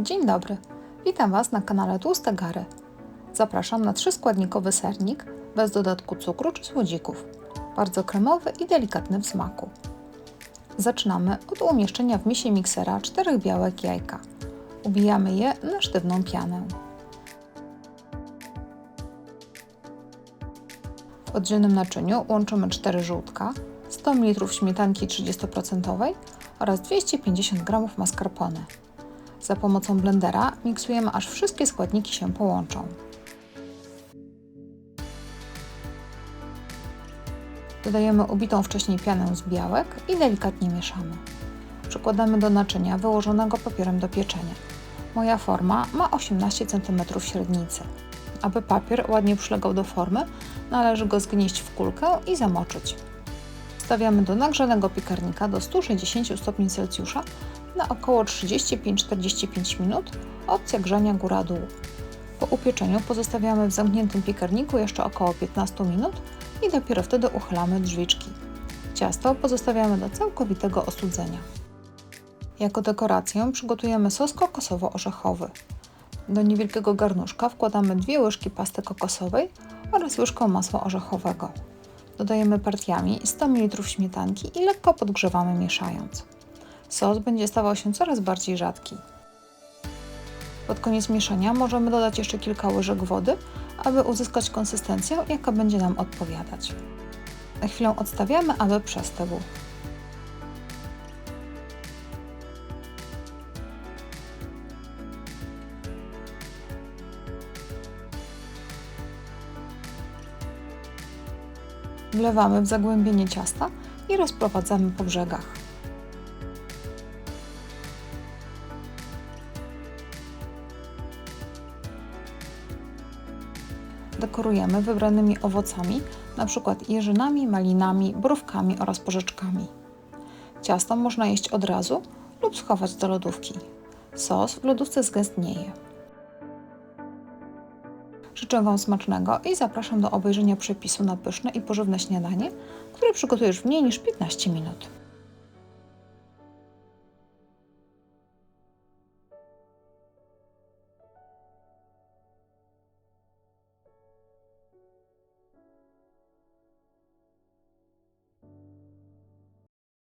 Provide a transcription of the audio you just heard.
Dzień dobry, witam Was na kanale Tłuste Gary. Zapraszam na trzyskładnikowy sernik bez dodatku cukru czy słodzików. Bardzo kremowy i delikatny w smaku. Zaczynamy od umieszczenia w misie miksera czterech białek jajka. Ubijamy je na sztywną pianę. W oddzielnym naczyniu łączymy 4 żółtka, 100 ml śmietanki 30% oraz 250 g mascarpone. Za pomocą blendera miksujemy aż wszystkie składniki się połączą. Dodajemy ubitą wcześniej pianę z białek i delikatnie mieszamy. Przykładamy do naczynia wyłożonego papierem do pieczenia. Moja forma ma 18 cm średnicy. Aby papier ładnie przylegał do formy, należy go zgnieść w kulkę i zamoczyć. Wstawiamy do nagrzanego piekarnika do 160 stopni Celsjusza na około 35-45 minut, opcja grzania góra-dół. Po upieczeniu pozostawiamy w zamkniętym piekarniku jeszcze około 15 minut i dopiero wtedy uchylamy drzwiczki. Ciasto pozostawiamy do całkowitego ostudzenia. Jako dekorację przygotujemy sos kokosowo-orzechowy. Do niewielkiego garnuszka wkładamy dwie łyżki pasty kokosowej oraz łyżkę masła orzechowego. Dodajemy partiami 100 ml śmietanki i lekko podgrzewamy mieszając. Sos będzie stawał się coraz bardziej rzadki. Pod koniec mieszania możemy dodać jeszcze kilka łyżek wody, aby uzyskać konsystencję, jaka będzie nam odpowiadać. Na chwilę odstawiamy, aby przestygł. Wlewamy w zagłębienie ciasta i rozprowadzamy po brzegach. Dekorujemy wybranymi owocami, np. jeżynami, malinami, borówkami oraz porzeczkami. Ciasto można jeść od razu lub schować do lodówki. Sos w lodówce zgęstnieje. Życzę Wam smacznego i zapraszam do obejrzenia przepisu na pyszne i pożywne śniadanie, które przygotujesz w mniej niż 15 minut.